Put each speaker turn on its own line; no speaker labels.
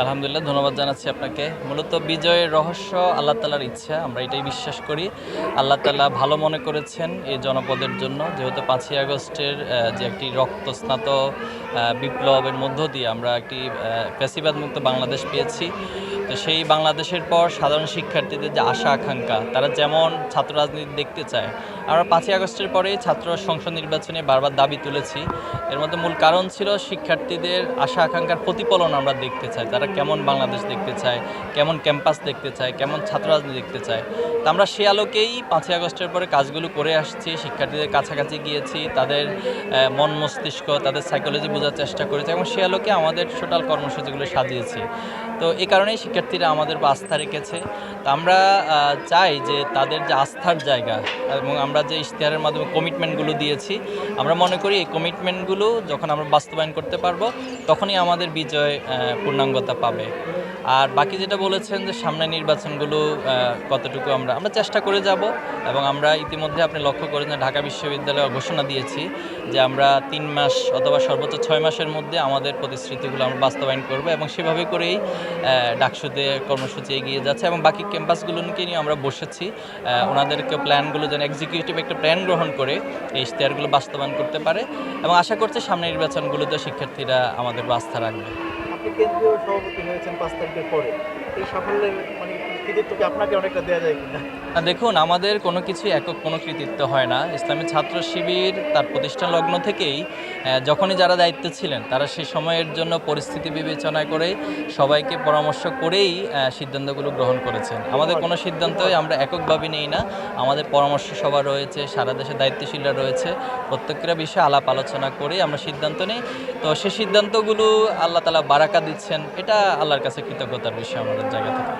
আলহামদুলিল্লাহ, ধন্যবাদ জানাচ্ছি আপনাকে। মূলত বিজয়ের রহস্য আল্লাহ তালার ইচ্ছা, আমরা এটাই বিশ্বাস করি। আল্লাহ তালা ভালো মনে করেছেন এই জনপদের জন্য, যেহেতু পাঁচই আগস্টের যে একটি রক্তস্নাত বিপ্লবের মধ্য দিয়ে আমরা একটি ফ্যাসিবাদ মুক্ত বাংলাদেশ পেয়েছি। তো সেই বাংলাদেশের পর সাধারণ শিক্ষার্থীদের যে আশা, আকাঙ্ক্ষা, তারা যেমন ছাত্র রাজনীতি দেখতে চায়, আমরা পাঁচই আগস্টের পরেই ছাত্র সংসদ নির্বাচনে বারবার দাবি তুলেছি। এর মধ্যে মূল কারণ ছিল শিক্ষার্থীদের আশা, আকাঙ্ক্ষার প্রতিফলন আমরা দেখতে চাই। তারা কেমন বাংলাদেশ দেখতে চায়, কেমন ক্যাম্পাস দেখতে চায়, কেমন ছাত্র রাজনীতি দেখতে চায়। তো আমরা সে আলোকেই পাঁচই আগস্টের পরে কাজগুলো করে আসছি, শিক্ষার্থীদের কাছাকাছি গিয়েছি, তাদের মন মস্তিষ্ক, তাদের সাইকোলজি বোঝার চেষ্টা করেছি এবং সে আলোকে আমাদের টোটাল কর্মসূচিগুলো সাজিয়েছি। তো এই কারণেই শিক্ষার্থীরা আমাদের উপর আস্থা রেখেছে। তো আমরা চাই যে তাদের যে আস্থার জায়গা এবং আমরা যে ইশতেহারের মাধ্যমে কমিটমেন্টগুলো দিয়েছি, আমরা মনে করি এই কমিটমেন্টগুলো যখন আমরা বাস্তবায়ন করতে পারব, তখনই আমাদের বিজয় পূর্ণাঙ্গতা পাবে। আর বাকি যেটা বলেছেন যে সামনে নির্বাচনগুলো কতটুকু আমরা আমরা চেষ্টা করে যাব এবং আমরা ইতিমধ্যে আপনি লক্ষ্য করেন যে ঢাকা বিশ্ববিদ্যালয়ে ঘোষণা দিয়েছি যে আমরা তিন মাস অথবা সর্বোচ্চ ছয় মাসের মধ্যে আমাদের প্রতিশ্রুতিগুলো আমরা বাস্তবায়ন করব এবং সেভাবে করেই ডাকসুতে কর্মসূচি এগিয়ে যাচ্ছে এবং বাকি ক্যাম্পাসগুলোকে নিয়ে আমরা বসেছি। ওনাদেরকে প্ল্যানগুলো যেন এক্সিকিউটিভ একটা প্ল্যান গ্রহণ করে এই ইশতেহারগুলো বাস্তবায়ন করতে পারে এবং আশা করছি সামনে নির্বাচনগুলোতে শিক্ষার্থীরা আমাদের আস্থা রাখবে।
আপনি কেন্দ্রীয় সভাপতি হয়েছেন পাঁচ তারিখের পরে। এই সাফল্যের মানে কৃতিত্ব কি আপনাকে অনেকটা দেওয়া যায় কিনা?
দেখুন, আমাদের কোনো কিছু একক, কোনো কৃতিত্ব হয় না। ইসলামী ছাত্র শিবির তার প্রতিষ্ঠান লগ্ন থেকেই যখনই যারা দায়িত্বে ছিলেন, তারা সেই সময়ের জন্য পরিস্থিতি বিবেচনা করে সবাইকে পরামর্শ করেই সিদ্ধান্তগুলো গ্রহণ করেছেন। আমাদের কোনো সিদ্ধান্তই আমরা এককভাবে নেই না। আমাদের পরামর্শ সভা রয়েছে, সারা দেশে দায়িত্বশীলরা রয়েছে। প্রত্যেকটা বিষয়ে আলাপ আলোচনা করেই আমরা সিদ্ধান্ত নিই। তো সেই সিদ্ধান্তগুলো আল্লাহ তালা বারাকা দিচ্ছেন, এটা আল্লাহর কাছে কৃতজ্ঞতার বিষয় আমাদের জায়গা থেকে।